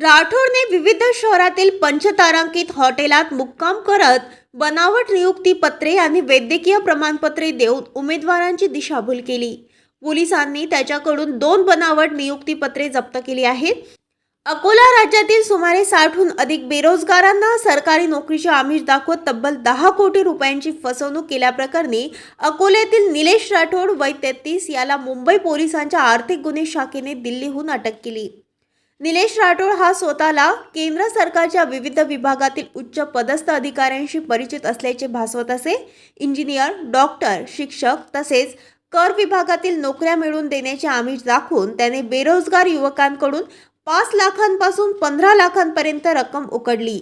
राठोडने विविध शहरातील पंचतारांकित हॉटेलात मुक्काम करत बनावट नियुक्ती पत्रे आणि वैद्यकीय प्रमाणपत्रे देऊन उमेदवारांची दिशाभूल केली. पोलिसांनी त्याच्याकडून दोन बनावट नियुक्तीपत्रे जप्त केली आहेत. अकोला राज्यातील सुमारे साठहून अधिक बेरोजगारांना सरकारी नोकरीचे आमिष दाखवत तब्बल दहा कोटी रुपयांची फसवणूक केल्याप्रकरणी अकोल्यातील निलेश राठोड वय तेहतीस याला मुंबई पोलिसांच्या आर्थिक गुन्हे शाखेने दिल्लीहून अटक केली. निलेश राठोड हा स्वतःला केंद्र सरकारच्या विविध विभागातील उच्च पदस्थ अधिकाऱ्यांशी परिचित असल्याचे भासवत असे. इंजिनियर डॉक्टर शिक्षक तसेच कर विभागातील नोकऱ्या मिळवून देण्याचे आमिष दाखवून त्याने बेरोजगार युवकांकडून पाच लाखांपासून पंधरा लाखांपर्यंत रक्कम उकडली.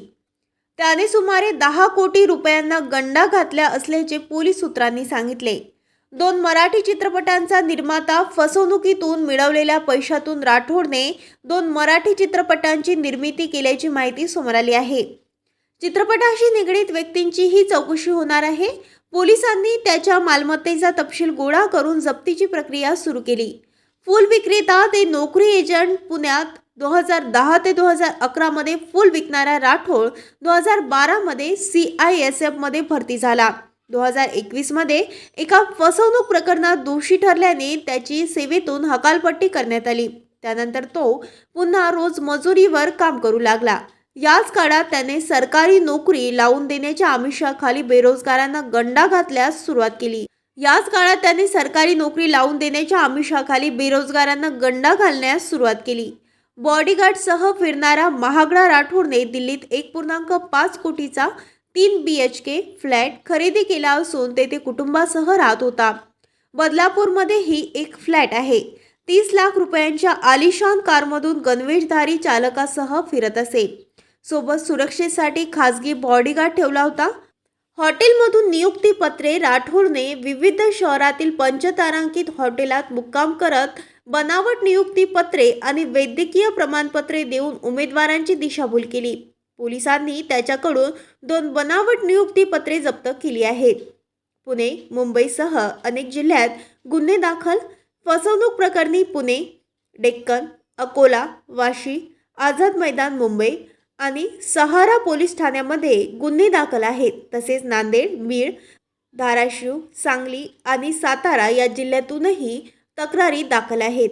त्याने सुमारे दहा कोटी रुपयांना गंडा घातल्या असल्याचे पोलीस सूत्रांनी सांगितले. दोन मराठी चित्रपटांचा निर्माता फसवणुकीतून मिळवलेल्या पैशातून राठोडने दोन मराठी चित्रपटांची निर्मिती केल्याची माहिती समोर आली आहे. चित्रपटाशी निगडीत व्यक्तींची ही चौकशी होणार आहे. पोलिसांनी त्याच्या मालमत्तेचा तपशील गोळा करून जप्तीची प्रक्रिया सुरू केली. फुल विक्रेता ते नोकरी एजंट पुण्यात दो हजार दहा ते दोन हजार अकरामध्ये फूल विकणारा राठोड दो हजार बारामध्ये सी आय एस एफमध्ये भरती झाला. दो हजार एकवीसमध्ये एका फसवणूक प्रकरणात दोषी ठरल्याने त्याची सेवेतून हकालपट्टी करण्यात आली. त्यानंतर तो पुन्हा रोज मजुरीवर काम करू लागला. याच काळात त्याने सरकारी नोकरी लावून देण्याच्या आमिषाखाली बेरोजगारांना गंडा घातल्यास सुरुवात केली. याच काळात त्याने सरकारी नोकरी लावून देण्याच्या आमिषाखाली बेरोजगारांना गंडा घालण्यास सुरुवात केली. बॉडीगार्डसह फिरणारा महागडा राठोडने दिल्लीत एक पूर्णांक पाच कोटीचा तीन बी एच के फ्लॅट खरेदी केला असून तेथे कुटुंबासह राहत होता. बदलापूरमध्ये ही एक फ्लॅट आहे. तीस लाख रुपयांच्या आलिशान कारमधून गणवेशधारी चालकासह फिरत असे. सोबत सुरक्षेसाठी खासगी बॉडीगार्ड ठेवला होता. हॉटेलमधून नियुक्तीपत्रे राठोडने विविध शहरातील पंचतारांकित हॉटेलात मुक्काम करत बनावट नियुक्तीपत्रे आणि वैद्यकीय प्रमाणपत्रे देऊन उमेदवारांची दिशाभूल केली. पोलिसांनी त्याच्याकडून दोन बनावट नियुक्तीपत्रे जप्त केली आहेत. पुणे मुंबईसह अनेक जिल्ह्यात गुन्हे दाखल फसवणूक प्रकरणी पुणे डेक्कन अकोला वाशी आझाद मैदान मुंबई आणि सहारा पोलीस ठाण्यामध्ये गुन्हे दाखल आहेत. तसेच नांदेड बीड धाराशिव सांगली आणि सातारा या जिल्ह्यातूनही तक्रारी दाखल आहेत.